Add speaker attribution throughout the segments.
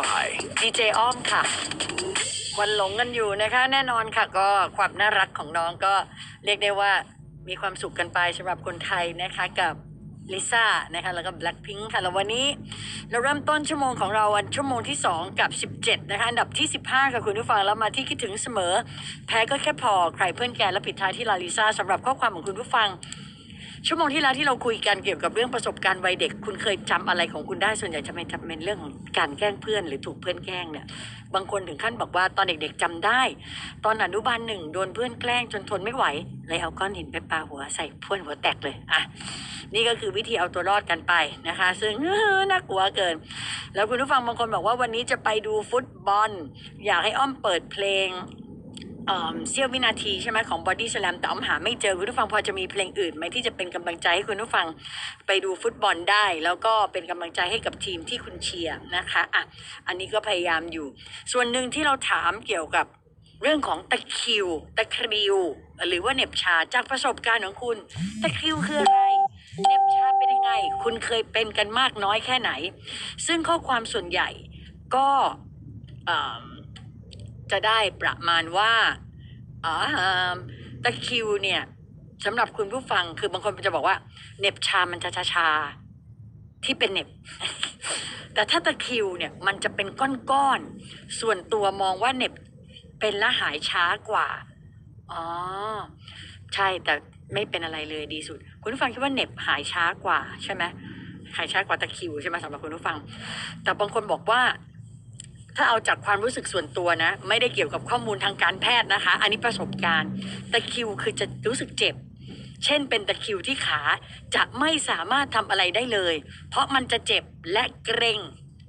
Speaker 1: by
Speaker 2: ดีเจอ้อมค่ะวันหลงกันอยู่นะคะ แน่นอนค่ะ ก็ความน่ารักของน้องก็เรียกได้ว่ามีความสุขกันไปสำหรับคนไทยนะคะกับลิซ่านะคะแล้วก็ Blackpink ค่ะแล้ววันนี้เราเริ่มต้นชั่วโมงของเราวันชั่วโมงที่ 2 กับ 17 นะคะ อันดับที่ 15 ค่ะคุณผู้ฟังแล้วมาที่คิดถึงเสมอ แพ้ก็แค่พอใครเพื่อนแกและปิดท้ายที่ลาลิซ่าสำหรับข้อความของคุณผู้ฟัง ชั่วโมงที่แล้วที่เราคุยกันเกี่ยวกับเรื่องประสบการณ์วัยเด็ก คุณเคยจำอะไรของคุณได้ส่วนใหญ่จะเป็นจะเป็นเรื่องของการแกล้งเพื่อนหรือถูกเพื่อนแกล้งเนี่ยบางคนถึงขั้นบอกว่าตอนเด็กๆจำได้ ตอนอนุบาลหนึ่งโดนเพื่อนแกล้งจนทนไม่ไหวเลยเอาก้อนหินไปปาหัวใส่เพื่อนหัวแตกเลยอะนี่ก็คือวิธีเอาตัวรอดกันไปนะคะ ซึ่งน่ากลัวเกิน แล้วคุณผู้ฟังบางคนบอกว่าวันนี้จะไปดูฟุตบอล อยากให้อ้อมเปิดเพลง เสี้ยววินาทีใช่ไหมของ Body Slam แต่อ้อมหาไม่เจอคุณผู้ฟังพอจะมีเพลงอื่นไหมที่จะเป็นกำลังใจให้คุณผู้ฟังไปดูฟุตบอลได้ แล้วก็เป็นกำลังใจให้กับทีมที่คุณเชียร์นะคะอะอันนี้ก็พยายามอยู่ ส่วนหนึ่งที่เราถามเกี่ยวกับเรื่องของตะคิว ตะคริว หรือว่าเหน็บชาจากประสบการณ์ของคุณ ตะคริวคืออะไรเหน็บชาเป็นยังไง คุณเคยเป็นกันมากน้อยแค่ไหน ซึ่งข้อความส่วนใหญ่ก็เอิ่ม จะได้ประมาณว่าอ๋อตะคิวเนี่ยสำหรับคุณผู้ฟังคือบางคนจะบอกว่าเน็บชา มันจะชาชาๆที่เป็นเน็บ แต่ถ้าตะคิวเนี่ยมันจะเป็นก้อนๆ ส่วนตัวมองว่าเน็บเป็นและหายช้ากว่า อ๋อ ใช่แต่ไม่เป็นอะไรเลยดีสุด คุณผู้ฟังคิดว่าเน็บหายช้ากว่าใช่ไหมหายช้ากว่าตะคิวใช่ไหมสำหรับคุณผู้ฟัง แต่บางคนบอกว่า ถ้าเอาจากความรู้สึกส่วนตัวนะ ไม่ได้เกี่ยวกับข้อมูลทางการแพทย์นะคะ อันนี้ประสบการณ์ตะคิวคือจะรู้สึกเจ็บ เช่นเป็นตะคิวที่ขาจะไม่สามารถทำอะไรได้เลย เพราะมันจะเจ็บและเกรง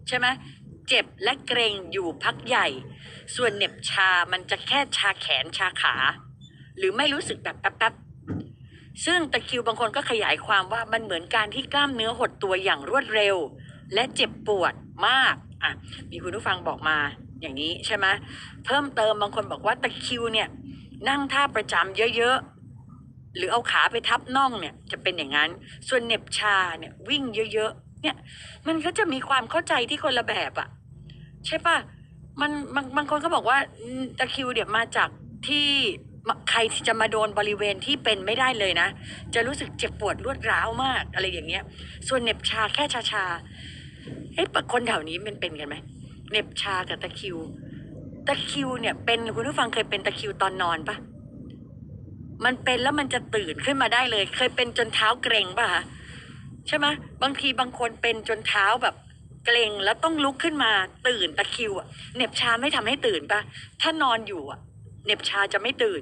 Speaker 2: ใช่ไหมเจ็บและเกรงอยู่พักใหญ่ ส่วนเหน็บชามันจะแค่ชาแขนชาขา หรือไม่รู้สึกแบบแป๊บๆซึ่งตะคิวบางคนก็ขยายความว่ามันเหมือนการที่กล้ามเนื้อหดตัวอย่างรวดเร็ว และเจ็บปวดมาก อะมีคุณผู้ฟังบอกมาอย่างนี้ใช่ไหมเพิ่มเติมบางคนบอกว่าตะคิวเนี่ย นั่งท่าประจำเยอะๆ หรือเอาขาไปทับน่องเนี่ย จะเป็นอย่างนั้น ส่วนเน็บชาเนี่ยวิ่งเยอะๆ เนี่ย มันก็จะมีความเข้าใจที่คนละแบบอะใช่ปะมันบางบางคนก็บอกว่าตะคิวเนี่ยมาจากที่ใครที่จะมาโดนบริเวณที่เป็นไม่ได้เลยนะ จะรู้สึกเจ็บปวดรวดร้าวมากอะไรอย่างเงี้ย ส่วนเน็บชาแค่ชาชา อ๊ะคนแถวนี้มันเป็นกันไหมเน็บชากับตะคิว ตะคิวเนี่ย เป็นคุณผู้ฟังเคยเป็นตะคิวตอนนอนปะมันเป็นแล้วมันจะตื่นขึ้นมาได้เลย เคยเป็นจนเท้าเกรงปะคะใช่ไหมบางทีบางคนเป็นจนเท้าแบบเกรงแล้วต้องลุกขึ้นมาตื่นตะคิวอะเน็บชาไม่ทำให้ตื่นปะถ้านอนอยู่อะเน็บชาจะไม่ตื่น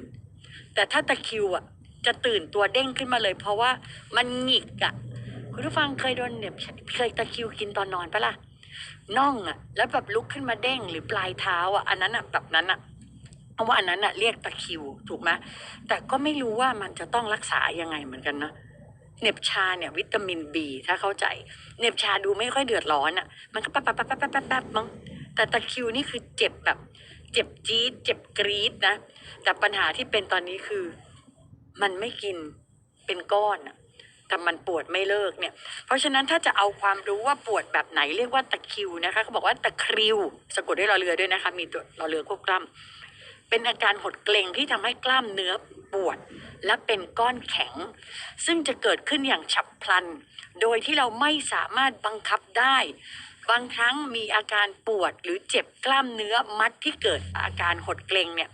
Speaker 2: แต่ถ้าตะคิวอะจะตื่นตัวเด้งขึ้นมาเลย เพราะว่ามันหงิกอะ คุณผู้ฟังเคยโดนเหน็บชาเคยตะคิวกินตอนนอนปะล่ะน่องอะแล้วแบบลุกขึ้นมาเด้งหรือปลายเท้าอะอันนั้นอะแบบนั้นอะเพราะว่าอันนั้นอะเรียกตะคิวถูกไหมแต่ก็ไม่รู้ว่ามันจะต้องรักษายังไงเหมือนกันนะเน็บชาเนี่ยวิตามินบีถ้าเข้าใจ เน็บชาดูไม่ค่อยเดือดร้อนอะมันก็แป๊บแป๊บแป๊บแป๊บแป๊บแป๊บมั้งแต่ตะคิวนี่คือเจ็บแบบ เจ็บจี๊ดเจ็บกรี๊ดนะแต่ปัญหาที่เป็นตอนนี้คือ มันไม่กินเป็นก้อนอะ แต่มันปวดไม่เลิกเนี่ย เพราะฉะนั้นถ้าจะเอาความรู้ว่าปวดแบบไหนเรียกว่าตะคริวนะคะเขาบอกว่าตะคริว สะกดด้วยรอเรือด้วยนะคะ มีตัวรอเรือควบกล้ำเป็นอาการหดเกร็งที่ทำให้กล้ามเนื้อปวด และเป็นก้อนแข็ง ซึ่งจะเกิดขึ้นอย่างฉับพลัน โดยที่เราไม่สามารถบังคับได้ บางครั้งมีอาการปวดหรือเจ็บกล้ามเนื้อมัดที่เกิดอาการหดเกร็งเนี่ย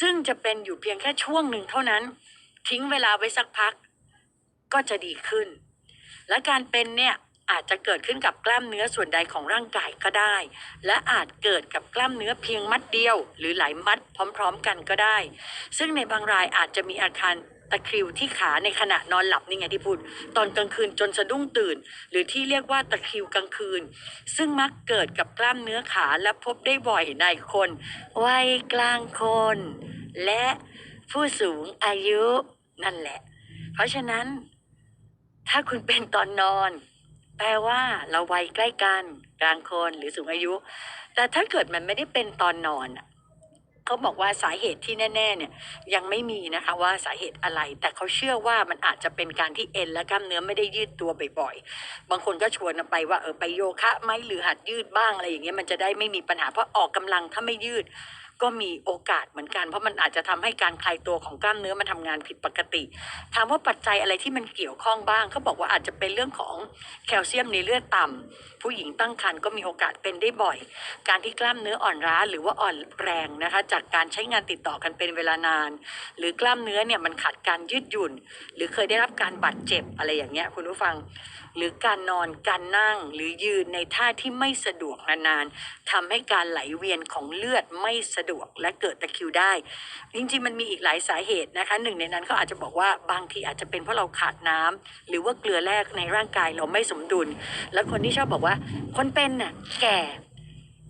Speaker 2: ซึ่งจะเป็นอยู่เพียงแค่ช่วงหนึ่งเท่านั้น ทิ้งเวลาไว้สักพัก ก็จะดีขึ้น และการเป็นเนี่ยอาจจะเกิดขึ้นกับกล้ามเนื้อส่วนใดของร่างกายก็ได้ และอาจเกิดกับกล้ามเนื้อเพียงมัดเดียว หรือหลายมัดพร้อมๆกันก็ได้ ซึ่งในบางรายอาจจะมีอาการตะคริวที่ขาในขณะนอนหลับนี่ไงที่พูด ตอนกลางคืนจนสะดุ้งตื่น หรือที่เรียกว่าตะคริวกลางคืน ซึ่งมักเกิดกับกล้ามเนื้อขาและพบได้บ่อยในคนวัยกลางคน และผู้สูงอายุนั่นแหละ เพราะฉะนั้น ถ้าคุณเป็นตอนนอน แปลว่าเราวัยใกล้กันกลางคนหรือสูงอายุ แต่ถ้าเกิดมันไม่ได้เป็นตอนนอนเขาบอกว่าสาเหตุที่แน่ ๆ เนี่ยยังไม่มีนะคะว่าสาเหตุอะไร แต่เขาเชื่อว่ามันอาจจะเป็นการที่เอ็นและกล้ามเนื้อไม่ได้ยืดตัวบ่อยๆ บางคนก็ชวนไปว่าเออไปโยคะไหมหรือหัดยืดบ้างอะไรอย่างเงี้ยมันจะได้ไม่มีปัญหาเพราะออกกำลังถ้าไม่ยืด ก็มีโอกาสเหมือนกัน เพราะมันอาจจะทำให้การคลายตัวของกล้ามเนื้อมันทำงานผิดปกติ ถามว่าปัจจัยอะไรที่มันเกี่ยวข้องบ้างเขาบอกว่าอาจจะเป็นเรื่องของแคลเซียมในเลือดต่ำผู้หญิงตั้งครรภ์ก็มีโอกาสเป็นได้บ่อย การที่กล้ามเนื้ออ่อนล้าหรือว่าอ่อนแรงนะคะ จากการใช้งานติดต่อกันเป็นเวลานาน หรือกล้ามเนื้อเนี่ยมันขาดการยืดหยุ่น หรือเคยได้รับการบาดเจ็บอะไรอย่างเงี้ยคุณผู้ฟังหรือการนอนการนั่งหรือยืนในท่าที่ไม่สะดวกนานๆทำให้การไหลเวียนของเลือดไม่สะดวกและเกิดตะคริวได้ จริงๆ มันมีอีกหลายสาเหตุนะคะ หนึ่งในนั้นก็อาจจะบอกว่าบางทีอาจจะเป็นเพราะเราขาดน้ำหรือว่าเกลือแร่ในร่างกายเราไม่สมดุล แล้วคนที่ชอบบอกว่าคนเป็นน่ะแก่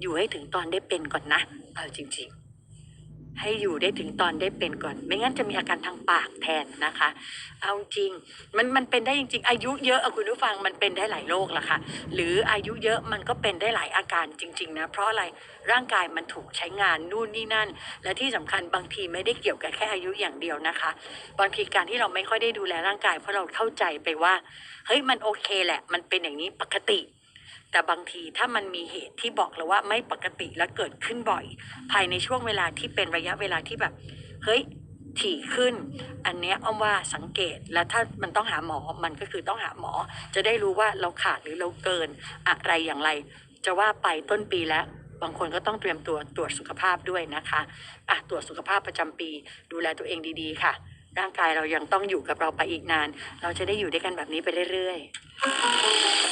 Speaker 2: อยู่ให้ถึงตอนได้เป็นก่อนนะเอาจริง ๆ ให้อยู่ได้ถึงตอนได้เป็นก่อน ไม่งั้นจะมีอาการทางปากแทนนะคะ เอาจริง มันมันเป็นได้จริง ๆ อายุเยอะอคุณผู้ฟังมันเป็นได้หลายโรคละค่ะ หรืออายุเยอะมันก็เป็นได้หลายอาการจริง ๆ นะ เพราะอะไรร่างกายมันถูกใช้งานนู่นนี่นั่น และที่สำคัญบางทีไม่ได้เกี่ยวกับแค่อายุอย่างเดียวนะคะ บางทีการที่เราไม่ค่อยได้ดูแลร่างกาย เพราะเราเข้าใจไปว่าเฮ้ยมันโอเคแหละ มันเป็นอย่างนี้ปกติ แต่บางทีถ้ามันมีเหตุที่บอกเราว่าไม่ปกติและเกิดขึ้นบ่อย ภายในช่วงเวลาที่เป็นระยะเวลาที่แบบ เฮ้ยถี่ขึ้น อันเนี้ยอ้อมว่าสังเกตและถ้ามันต้องหาหมอมันก็คือต้องหาหมอ จะได้รู้ว่าเราขาดหรือเราเกิน อะไรอย่างไร จะว่าไปต้นปีแล้ว บางคนก็ต้องเตรียมตัวตรวจสุขภาพด้วยนะคะอะตรวจสุขภาพประจำปี ดูแลตัวเองดีๆ ค่ะ ร่างกายเรายังต้องอยู่กับเราไปอีกนาน เราจะได้อยู่ด้วยกันแบบนี้ไปเรื่อยๆ